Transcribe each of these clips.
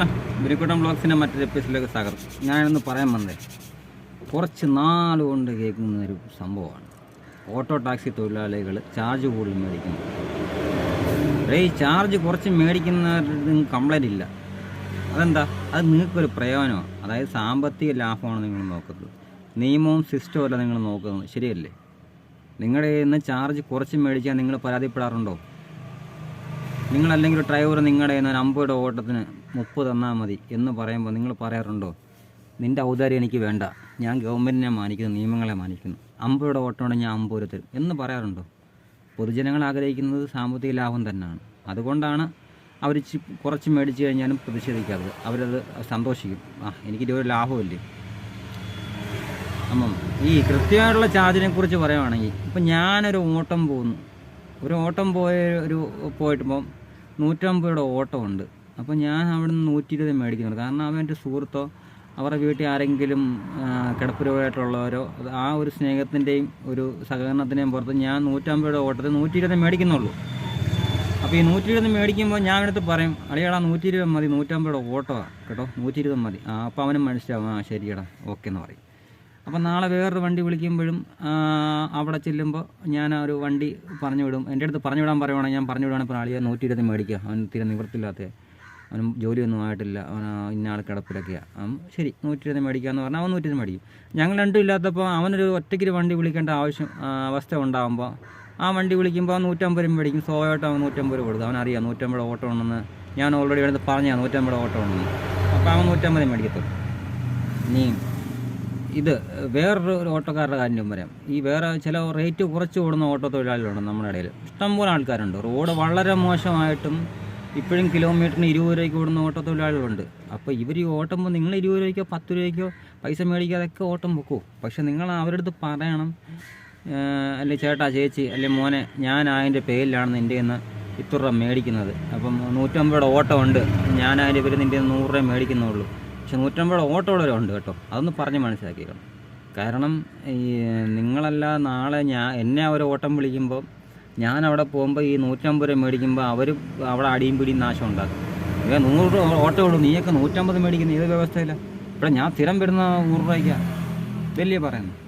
ഗുരുക്കുട്ടം ബ്ലോഗ്സിന്റെ മറ്റൊരു എപ്പിസോഡിലേക്ക് സ്വാഗതം. ഞാനിന്ന് പറയാൻ വന്നേ കുറച്ച് നാൾ കൊണ്ട് കേൾക്കുന്ന ഒരു സംഭവമാണ്. ഓട്ടോ ടാക്സി തൊഴിലാളികൾ ചാർജ് കൂടുതൽ മേടിക്കുന്നു. ഈ ചാർജ് കുറച്ച് മേടിക്കുന്നവരുടെ കംപ്ലൈന്റ് ഇല്ല. അതെന്താ? അത് നിങ്ങൾക്കൊരു പ്രയോജനമാണ്. അതായത് സാമ്പത്തിക ലാഭമാണ് നിങ്ങൾ നോക്കുന്നത്. നിയമവും സിസ്റ്റവും അല്ല നിങ്ങൾ നോക്കുന്നത്. ശരിയല്ലേ? നിങ്ങളുടെ നിന്ന് ചാർജ് കുറച്ച് മേടിച്ചാൽ നിങ്ങൾ പരാതിപ്പെടാറുണ്ടോ? നിങ്ങളല്ലെങ്കിൽ അല്ലെങ്കിൽ ഡ്രൈവർ നിങ്ങളുടെ ഒരു അമ്പത് ഓട്ടത്തിന് മുപ്പത് തന്നാൽ മതി എന്ന് പറയുമ്പോൾ നിങ്ങൾ പറയാറുണ്ടോ? നിന്റെ ഔദാര്യം എനിക്ക് വേണ്ട. ഞാൻ ഗവൺമെന്റിനെ മാനിക്കുന്നു നിയമങ്ങളെ മാനിക്കുന്നു. അമ്പത് ഓട്ടമാണ് ഓട്ടം ഞാൻ അമ്പത് രൂപ തരും എന്ന് പറയാറുണ്ടോ? പൊതുജനങ്ങൾ ആഗ്രഹിക്കുന്നത് സാമ്പത്തിക ലാഭം തന്നെയാണ്. അതുകൊണ്ടാണ് അവർ കുറച്ച് മേടിച്ച് കഴിഞ്ഞാലും പ്രതിഷേധിക്കാത്തത്. അവരത് സന്തോഷിക്കും. ആ എനിക്ക് ഒരു ലാഭമില്ലേ? അപ്പം ഈ കൃത്യമായിട്ടുള്ള ചാർജിനെക്കുറിച്ച് കുറിച്ച് പറയുവാണെങ്കിൽ ഇപ്പം ഞാനൊരു ഓട്ടം പോകുന്നു. ഒരു ഓട്ടം പോയ ഒരു പോയിട്ടിപ്പം നൂറ്റമ്പത് രൂപയുടെ ഓട്ടമുണ്ട്. അപ്പോൾ ഞാൻ അവിടെ നിന്ന് നൂറ്റി ഇരുപത് മേടിക്കുന്നുണ്ട് കാരണം അവൻ എന്റെ സുഹൃത്തോ അവരുടെ വീട്ടിൽ ആരെങ്കിലും കിടപ്പുരോഗമായിട്ടുള്ളവരോ കിടപ്പ് ആ ഒരു സ്നേഹത്തിന്റെയും ഒരു സഹകരണത്തിന്റെയും പുറത്ത് ഞാൻ നൂറ്റമ്പത് രൂപ ഓട്ടത്തിൽ നൂറ്റി ഇരുപത് മേടിക്കുന്നുള്ളൂ. അപ്പോൾ ഈ നൂറ്റി ഇരുപത് മേടിക്കുമ്പോൾ ഞാൻ എടുത്ത് പറയും അളിയടാ നൂറ്റി ഇരുപത് മതി. നൂറ്റമ്പത് രൂപ ഓട്ടമാണ് കേട്ടോ നൂറ്റി ഇരുപത് മതി. ആ അപ്പോൾ അവനും മനസ്സിലാവും ആ ശരിയടാ. ഓക്കെ എന്ന് പറയും. അപ്പം നാളെ വേറൊരു വണ്ടി വിളിക്കുമ്പോഴും അവിടെ ചെല്ലുമ്പോൾ ഞാൻ ഒരു വണ്ടി പറഞ്ഞു വിടും. എന്റെ അടുത്ത് പറഞ്ഞു വിടാൻ പറയുവാണെങ്കിൽ ഞാൻ പറഞ്ഞു വിടുവാണെങ്കിൽ ആളിയെ നൂറ്റി ഇരുപത്തി മേടിക്കുക അവൻ തീരെ നിവൃത്തില്ലാത്ത അവനും ജോലിയൊന്നും ആയിട്ടില്ല. അവൻ ഇന്ന ആൾ കിടപ്പിലൊക്കെയാണ് അവൻ ശരി നൂറ്റി ഇരുപത് എന്ന് പറഞ്ഞാൽ അവൻ നൂറ്റി ഇരുപത് മേടിക്കും. ഞങ്ങൾ രണ്ടും ഇല്ലാത്തപ്പോൾ അവനൊരു ഒറ്റയ്ക്കൊരു വണ്ടി വിളിക്കേണ്ട ആവശ്യം അവസ്ഥ ഉണ്ടാകുമ്പോൾ ആ വണ്ടി വിളിക്കുമ്പോൾ നൂറ്റമ്പത് രൂപ മേടിക്കും. സ്വാഭാവികമായിട്ട് അവൻ നൂറ്റമ്പത് രൂപ കൊടുക്കും അവനറിയാം നൂറ്റമ്പത് ഓട്ടോ ഉണ്ടെന്ന്. ഞാൻ ഓൾറെഡി എടുത്ത് പറഞ്ഞാൽ നൂറ്റമ്പത് ഓട്ടോ ഉണ്ടെന്ന്. അപ്പോൾ അവൻ നൂറ്റമ്പത് മേടിക്കത്തുള്ളൂ. ഇനി ഇത് വേറൊരു ഓട്ടോക്കാരുടെ കാര്യം പറയാം. ഈ വേറെ ചില റേറ്റ് കുറച്ച് ഓടുന്ന ഓട്ടോ തൊഴിലാളികളുണ്ട് നമ്മുടെ ഇടയിൽ. ഇഷ്ടംപോലെ ആൾക്കാരുണ്ട്. റോഡ് വളരെ മോശമായിട്ടും ഇപ്പോഴും കിലോമീറ്ററിന് ഇരുപത് രൂപയ്ക്ക് ഓടുന്ന ഓട്ടോ തൊഴിലാളികളുണ്ട്. അപ്പോൾ ഇവർ ഈ ഓട്ടുമ്പോൾ നിങ്ങൾ ഇരുപത് രൂപയ്ക്കോ പത്ത് രൂപയ്ക്കോ പൈസ മേടിക്കാതൊക്കെ ഓട്ടം വെക്കൂ. പക്ഷെ നിങ്ങൾ അവരുടെ അടുത്ത് പറയണം. അല്ലെ ചേട്ടാ ചേച്ചി അല്ലെ മോനെ ഞാൻ അതിന്റെ പേരിലാണ് നിന്റെ നിന്ന് ഇത്ര രൂപ മേടിക്കുന്നത്. അപ്പം നൂറ്റമ്പത് ഓട്ടം ഉണ്ട്. ഞാൻ അതിന്റെ പേര് നിന്റെ നൂറ് രൂപ മേടിക്കുന്നുള്ളൂ പക്ഷെ നൂറ്റമ്പത് ഓട്ടമുള്ളവരുണ്ട് കേട്ടോ. അതൊന്ന് പറഞ്ഞ് മനസ്സിലാക്കിക്കണം കാരണം ഈ നിങ്ങളല്ല നാളെ ഞാൻ എന്നെ അവർ ഓട്ടം വിളിക്കുമ്പോൾ ഞാൻ അവിടെ പോകുമ്പോൾ ഈ നൂറ്റമ്പത് രൂപ മേടിക്കുമ്പോൾ അവർ അവിടെ അടിയും പിടിയും നാശം ഉണ്ടാക്കും. ഇവ നൂറ് രൂപ ഓട്ടോ ഉള്ളൂ. നീയൊക്കെ നൂറ്റമ്പത് മേടിക്കുന്ന ഏത് വ്യവസ്ഥയില്ല ഇവിടെ ഞാൻ സ്ഥിരം വരുന്ന നൂറ് രൂപയ്ക്കാണ് വലിയ പറയുന്നത്.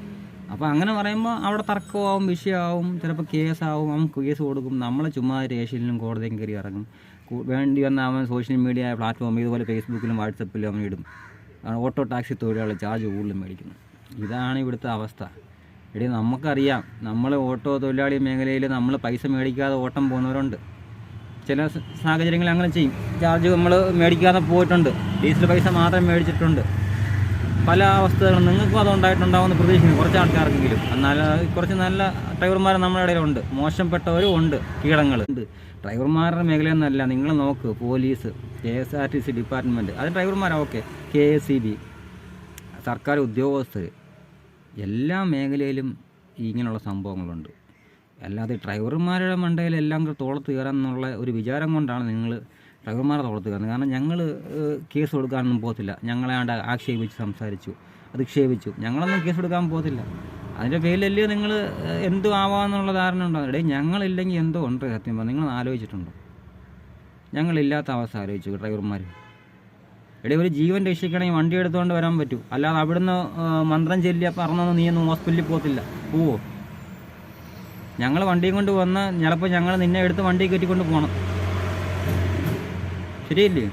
അപ്പോൾ അങ്ങനെ പറയുമ്പോൾ അവിടെ തർക്കമാവും വിഷയമാവും ചിലപ്പോൾ കേസാവും അവൻ കേസ് കൊടുക്കും. നമ്മളെ ചുമ്മാ രേഷനിലും കോടതിയും കയറി ഇറങ്ങും. വേണ്ടി വന്ന അവൻ സോഷ്യൽ മീഡിയ പ്ലാറ്റ്ഫോം ഇതുപോലെ ഫേസ്ബുക്കിലും വാട്സപ്പിലും അവൻ ഇടും. ഓട്ടോ ടാക്സി തൊഴിലാളി ചാർജ് കൂടുതലും മേടിക്കുന്നു. ഇതാണ് ഇവിടുത്തെ അവസ്ഥ. എടി നമുക്കറിയാം. നമ്മൾ ഓട്ടോ തൊഴിലാളി മേഖലയിൽ നമ്മൾ പൈസ മേടിക്കാതെ ഓട്ടം പോകുന്നവരുണ്ട്. ചില സാഹചര്യങ്ങൾ അങ്ങനെ ചെയ്യും. ചാർജ് നമ്മൾ മേടിക്കാതെ പോയിട്ടുണ്ട്. ഡീസൽ പൈസ മാത്രം മേടിച്ചിട്ടുണ്ട്. പല അവസ്ഥകളും നിങ്ങൾക്കും അത് ഉണ്ടായിട്ടുണ്ടാവുമെന്ന് പ്രതീക്ഷിക്കുന്നു കുറച്ച് ആൾക്കാർക്കെങ്കിലും. എന്നാൽ കുറച്ച് നല്ല ഡ്രൈവർമാർ നമ്മുടെ ഇടയിലുണ്ട്. മോശപ്പെട്ടവരും ഉണ്ട് കീടങ്ങൾ ഉണ്ട്. ഡ്രൈവർമാരുടെ മേഖലയെന്നല്ല നിങ്ങൾ നോക്ക് police K S R T C department അത് ഡ്രൈവർമാരാണ് okay. K S C B സർക്കാർ ഉദ്യോഗസ്ഥർ എല്ലാ മേഖലയിലും ഇങ്ങനെയുള്ള സംഭവങ്ങളുണ്ട്. അല്ലാതെ ഡ്രൈവർമാരുടെ മണ്ടയിൽ എല്ലാം തോളത്ത് കയറാൻ എന്നുള്ള ഒരു വിചാരം കൊണ്ടാണ് നിങ്ങൾ ഡ്രൈവർമാരെ തോളത്ത് കയറുന്നത് കാരണം ഞങ്ങൾ കേസ് കൊടുക്കാനൊന്നും പോകത്തില്ല. ഞങ്ങളെ ആണ്ട് ആക്ഷേപിച്ച് സംസാരിച്ചു അധിക്ഷേപിച്ചു. ഞങ്ങളൊന്നും കേസ് കൊടുക്കാൻ പോകത്തില്ല. അതിന്റെ പേരിലല്ലേ നിങ്ങൾ എന്തും ആവാമെന്നുള്ള ധാരണ ഉണ്ടോ ഇടയിൽ ഞങ്ങളില്ലെങ്കിൽ എന്തോ ഉണ്ട് സത്യം പറഞ്ഞാൽ. നിങ്ങൾ ആലോചിച്ചിട്ടുണ്ടോ? ഞങ്ങളില്ലാത്ത അവസ്ഥ ആലോചിച്ചു ഡ്രൈവർമാർ എടേ ഒരു ജീവൻ രക്ഷിക്കണമെങ്കിൽ വണ്ടി എടുത്തുകൊണ്ട് വരാൻ പറ്റൂ. അല്ലാതെ അവിടുന്ന് മന്ത്രം ചെല്ലിയ പറഞ്ഞൊന്നും നീ ഒന്നും ഹോസ്പിറ്റലിൽ പോകത്തില്ല. പോവോ. ഞങ്ങൾ വണ്ടിയും കൊണ്ട് വന്ന് ചിലപ്പോൾ ഞങ്ങൾ നിന്നെ എടുത്ത് വണ്ടി കയറ്റിക്കൊണ്ട് പോകണം ശരിയല്ലേ?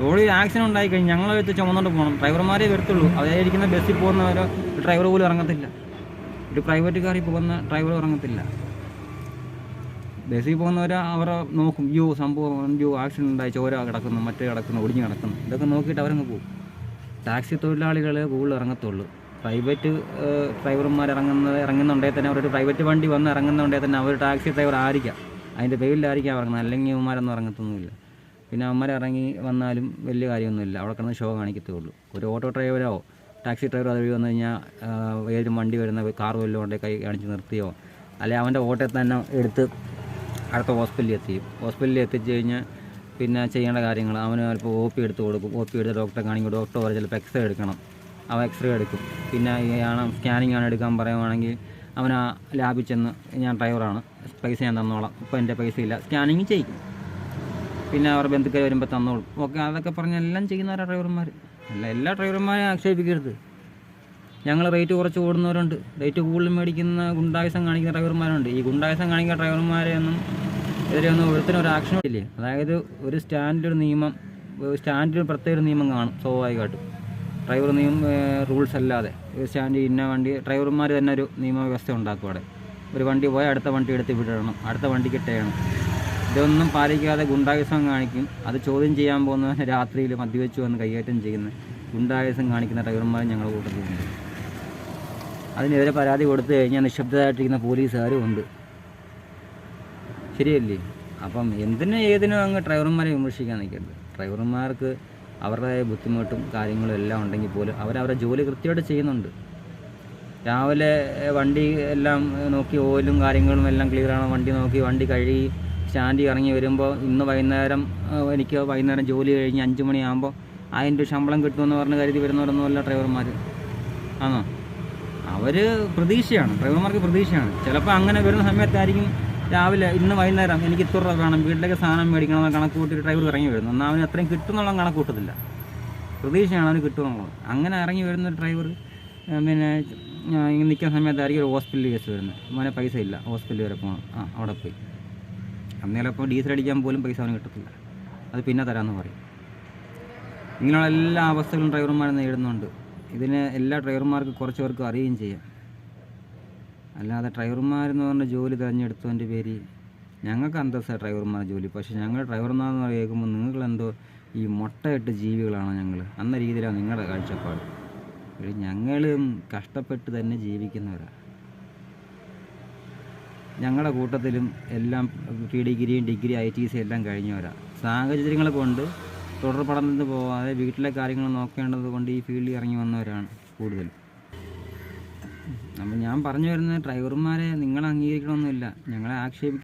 റോഡിൽ ആക്സിഡന്റ് ഉണ്ടായി കഴിഞ്ഞാൽ ഞങ്ങളെ എടുത്ത് ചുമന്നുകൊണ്ട് പോകണം. ഡ്രൈവർമാരെ വരത്തുള്ളൂ. അതായിരിക്കുന്ന ബസ്സിൽ പോകുന്നവരോ ഡ്രൈവർ പോലും ഇറങ്ങത്തില്ല. ഒരു പ്രൈവറ്റ് കാറിൽ പോകുന്ന ഡ്രൈവർ ഇറങ്ങത്തില്ല. ബസ്സിൽ പോകുന്നവർ അവരെ നോക്കും. യോ സംഭവം അയ്യോ ആക്സിഡന്റ് ഉണ്ടായി. ചോര കിടക്കുന്നു മറ്റേ കിടക്കുന്നു ഒടിഞ്ഞ് കിടക്കുന്നു. ഇതൊക്കെ നോക്കിയിട്ട് അവരങ്ങ് പോകും. ടാക്സി തൊഴിലാളികൾ കൂടുതൽ ഇറങ്ങത്തുള്ളൂ. പ്രൈവറ്റ് ഡ്രൈവർമാർ ഇറങ്ങുന്നത് ഇറങ്ങുന്നുണ്ടെങ്കിൽ തന്നെ അവരൊരു പ്രൈവറ്റ് വണ്ടി വന്ന് ഇറങ്ങുന്നുണ്ടെങ്കിൽ തന്നെ അവർ ടാക്സി ഡ്രൈവർ ആയിരിക്കാം. അതിന്റെ പേരിലായിരിക്കാം ഇറങ്ങുന്നത്. അല്ലെങ്കിൽ ഇവന്മാരൊന്നും ഇറങ്ങത്തൊന്നുമില്ല. പിന്നെ അവന്മാർ ഇറങ്ങി വന്നാലും വലിയ കാര്യമൊന്നുമില്ല. അവിടെ കിടന്ന് ഷോ കാണിക്കത്തേ ഉള്ളൂ ഒരു ഓട്ടോ ഡ്രൈവറോ ടാക്സി ഡ്രൈവറോ അതുവഴി വന്നു കഴിഞ്ഞാൽ ഏതൊരു വണ്ടി വരുന്ന കാർ വല്ലതും ഉണ്ടെങ്കിൽ കൈ കാണിച്ച് നിർത്തിയോ? അല്ലെങ്കിൽ അവന്റെ ഓട്ടത്തിൽ തന്നെ എടുത്ത് അടുത്ത ഹോസ്പിറ്റലിൽ എത്തിയും ഹോസ്പിറ്റലിൽ എത്തിച്ച് കഴിഞ്ഞാൽ പിന്നെ ചെയ്യേണ്ട കാര്യങ്ങൾ അവന് ചിലപ്പോൾ ഒ പി എടുത്ത് കൊടുക്കും. ഒ പി എടുത്ത് ഡോക്ടറെ കാണിക്കും. ഡോക്ടർ പറയും ചിലപ്പോൾ എക്സ്റേ എടുക്കണം. അവൻ എക്സ്റേ എടുക്കും. പിന്നെ ആണ് സ്കാനിങ് ആണ് എടുക്കാൻ പറയുവാണെങ്കിൽ അവൻ ആ ലാബിൽ ചെന്ന് ഞാൻ ഡ്രൈവറാണ്. പൈസ ഞാൻ തന്നോളാം. ഇപ്പോൾ എന്റെ പൈസ ഇല്ല. സ്കാനിങ് ചെയ്യും. പിന്നെ അവർ ബന്ധുക്കൾ വരുമ്പോൾ തന്നോളും. ഓക്കെ അതൊക്കെ പറഞ്ഞ് എല്ലാം ചെയ്യുന്നവരാണ് ഡ്രൈവർമാർ അല്ല എല്ലാ ഡ്രൈവർമാരെയും ആക്ഷേപിക്കരുത്. ഞങ്ങൾ റേറ്റ് കുറച്ച് ഓടുന്നവരുണ്ട് റേറ്റ് കൂടുതൽ മേടിക്കുന്ന ഗുണ്ടായസം കാണിക്കുന്ന ഡ്രൈവർമാരുണ്ട്. ഈ ഗുണ്ടായസം കാണിക്കുന്ന ഡ്രൈവർമാരെ ഒന്നും എതിരെ ഒന്നും ഒരു ആക്ഷൻ ഇല്ലേ. അതായത് ഒരു സ്റ്റാൻഡിൽ ഒരു നിയമം സ്റ്റാൻഡിൽ പ്രത്യേക ഒരു നിയമം കാണും സ്വാഭാവികമായിട്ടും. ഡ്രൈവർ നിയമം റൂൾസ് അല്ലാതെ. ഒരു സ്റ്റാൻഡിൽ ഇന്ന വണ്ടി ഡ്രൈവർമാർ തന്നെ ഒരു നിയമവ്യവസ്ഥ ഉണ്ടാക്കും അവിടെ. ഒരു വണ്ടി പോയാൽ അടുത്ത വണ്ടി എടുത്ത് വിടണം അടുത്ത വണ്ടിക്ക് ഇട്ടേണം ഇതൊന്നും പാലിക്കാതെ ഗുണ്ടായുസം കാണിക്കും. അത് ചോദ്യം ചെയ്യാൻ പോകുന്ന രാത്രിയിൽ മദ്യവെച്ച് വന്ന് കൈയേറ്റം ചെയ്യുന്ന ഗുണ്ടായുസം കാണിക്കുന്ന ഡ്രൈവർമാരും ഞങ്ങൾ കൂട്ടത്തിലുണ്ട് അതിനെതിരെ പരാതി കൊടുത്തു കഴിഞ്ഞാൽ നിശബ്ദരായിട്ടിരിക്കുന്ന പോലീസുകാരും ഉണ്ട്. ശരിയല്ലേ? അപ്പം എന്തിനും ഏതിനും അങ്ങ് ഡ്രൈവർമാരെ വിമർശിക്കാൻ നിൽക്കരുത്. ഡ്രൈവർമാർക്ക് അവരുടെ ബുദ്ധിമുട്ടും കാര്യങ്ങളും എല്ലാം ഉണ്ടെങ്കിൽ പോലും അവരവരുടെ ജോലി കൃത്യമായിട്ട് ചെയ്യുന്നുണ്ട്. രാവിലെ വണ്ടി എല്ലാം നോക്കി ഓയിലും കാര്യങ്ങളും എല്ലാം ക്ലിയറാണോ വണ്ടി നോക്കി വണ്ടി കഴുകി സ്റ്റാൻഡിൽ ഇറങ്ങി വരുമ്പോൾ ഇന്ന് വൈകുന്നേരം എനിക്ക് വൈകുന്നേരം ജോലി കഴിഞ്ഞ് അഞ്ച് മണിയാകുമ്പോൾ അതിന്റെ ശമ്പളം കിട്ടുമെന്ന് പറഞ്ഞ് കരുതി വരുന്നവരൊന്നുമല്ല ഡ്രൈവർമാർ. ആണോ അവർ പ്രതീക്ഷയാണ്. ഡ്രൈവർമാർക്ക് പ്രതീക്ഷയാണ്. ചിലപ്പോൾ അങ്ങനെ വരുന്ന സമയത്തായിരിക്കും രാവിലെ ഇന്ന് വൈകുന്നേരം എനിക്ക് ഇത്ര രൂപ വേണം വീട്ടിലേക്ക് സാധനം മേടിക്കണം എന്ന് കണക്ക് ഡ്രൈവർ ഇറങ്ങി വരുന്നു. എന്നാൽ അവന് അത്രയും കിട്ടുന്നുള്ള കണക്ക് കൂട്ടത്തില്ല. പ്രതീക്ഷയാണ് അവന് കിട്ടുമെന്നുള്ളത്. അങ്ങനെ ഇറങ്ങി വരുന്ന ഡ്രൈവർ പിന്നെ ഇങ്ങനെ നിൽക്കുന്ന സമയത്തായിരിക്കും ഒരു ഹോസ്പിറ്റലിൽ കേസ് വരുന്നത്. അവനെ പൈസ ഇല്ല ഹോസ്പിറ്റലിൽ വരെ പോകണം. ആ അവിടെ പോയി. അന്നേരപ്പോൾ ഡീസൽ അടിക്കാൻ പോലും പൈസ അവന് കിട്ടത്തില്ല. അത് പിന്നെ തരാമെന്ന് പറയും. ഇങ്ങനെയുള്ള എല്ലാ അവസ്ഥകളും ഡ്രൈവർമാർ നേരിടുന്നുണ്ട്. ഇതിന് എല്ലാ ഡ്രൈവർമാർക്കും കുറച്ച് പേർക്ക് അറിയുകയും ചെയ്യാം. അല്ലാതെ ഡ്രൈവർമാരെന്ന് പറഞ്ഞ ജോലി തിരഞ്ഞെടുത്തതിന്റെ പേര് ഞങ്ങൾക്ക് അന്തസ്സാണ് ഡ്രൈവർമാർ ജോലി. പക്ഷേ ഞങ്ങൾ ഡ്രൈവർമാരെന്ന് കേൾക്കുമ്പോൾ നിങ്ങളെന്തോ ഈ മുട്ടയിട്ട് ജീവികളാണോ ഞങ്ങൾ. എന്ന രീതിയിലാണ് നിങ്ങളുടെ കാഴ്ചപ്പാട്. ഞങ്ങളും കഷ്ടപ്പെട്ട് തന്നെ ജീവിക്കുന്നവരാണ് ഞങ്ങളുടെ കൂട്ടത്തിലും എല്ലാം പി ഡിഗ്രിയും ഡിഗ്രി ഐ ടി സി എല്ലാം കഴിഞ്ഞവരാ. സാഹചര്യങ്ങൾ കൊണ്ട് തുടർ പഠനത്തിന് പോകാതെ വീട്ടിലെ കാര്യങ്ങൾ നോക്കേണ്ടത് കൊണ്ട് ഈ ഫീൽഡിൽ ഇറങ്ങി വന്നവരാണ് കൂടുതൽ. അപ്പം ഞാൻ പറഞ്ഞു വരുന്നത് ഡ്രൈവർമാരെ നിങ്ങൾ അംഗീകരിക്കണമെന്നില്ല ഞങ്ങളെ ആക്ഷേപിക്കും